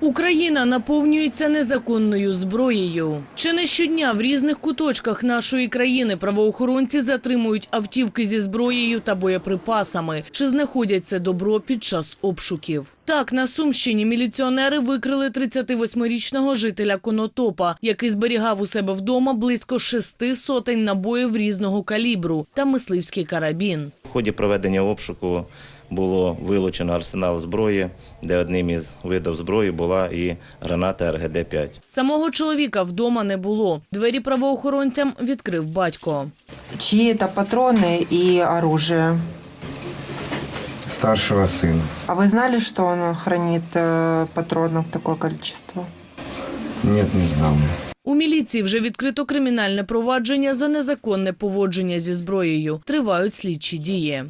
Україна наповнюється незаконною зброєю. Чи не щодня в різних куточках нашої країни правоохоронці затримують автівки зі зброєю та боєприпасами? Чи знаходять це добро під час обшуків? Так, на Сумщині міліціонери викрили 38-річного жителя Конотопа, який зберігав у себе вдома близько шести сотень набоїв різного калібру та мисливський карабін. В ході проведення обшуку було вилучено арсенал зброї, де одним із видів зброї була і граната РГД-5. Самого чоловіка вдома не було. Двері правоохоронцям відкрив батько. Чьи это патроны и оружие? старшего сына. А вы знали, что он хранит э, патронов такое количество? Нет, не знал. У міліції вже відкрито кримінальне провадження за незаконне поводження зі зброєю. Тривають слідчі дії.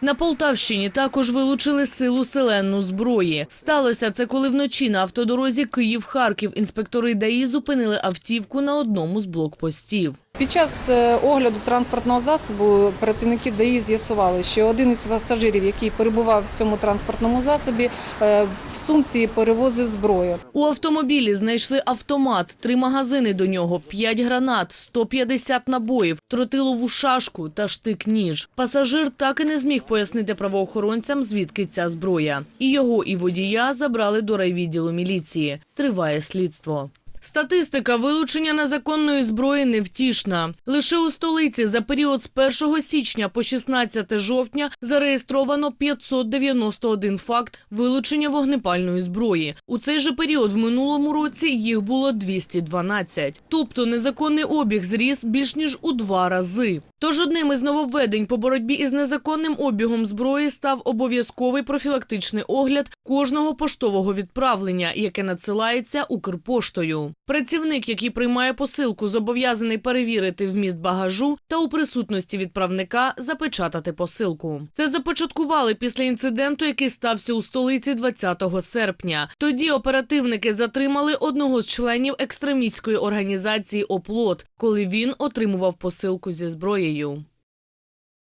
На Полтавщині також вилучили силу селенну зброї. Сталося це, коли вночі на автодорозі Київ-Харків інспектори ДАІ зупинили автівку на одному з блокпостів. Під час е, огляду транспортного засобу працівники ДАІ з'ясували, що один із пасажирів, який перебував в цьому транспортному засобі, е, в сумці перевозив зброю. У автомобілі знайшли автомат, три магазини до нього, п'ять гранат, 150 набоїв, тротилову шашку та штик-ніж. Пасажир так і не зміг пояснити правоохоронцям, звідки ця зброя. І його, і водія забрали до райвідділу міліції. Триває слідство. Статистика вилучення незаконної зброї невтішна. Лише у столиці за період з 1 січня по 16 жовтня зареєстровано 591 факт вилучення вогнепальної зброї. У цей же період в минулому році їх було 212. Тобто незаконний обіг зріс більш ніж у два рази. Тож одним із нововведень по боротьбі із незаконним обігом зброї став обов'язковий профілактичний огляд кожного поштового відправлення, яке надсилається Укрпоштою. Працівник, який приймає посилку, зобов'язаний перевірити вміст багажу та у присутності відправника запечатати посилку. Це започаткували після інциденту, який стався у столиці 20 серпня. Тоді оперативники затримали одного з членів екстремістської організації «Оплот», коли він отримував посилку зі зброєю.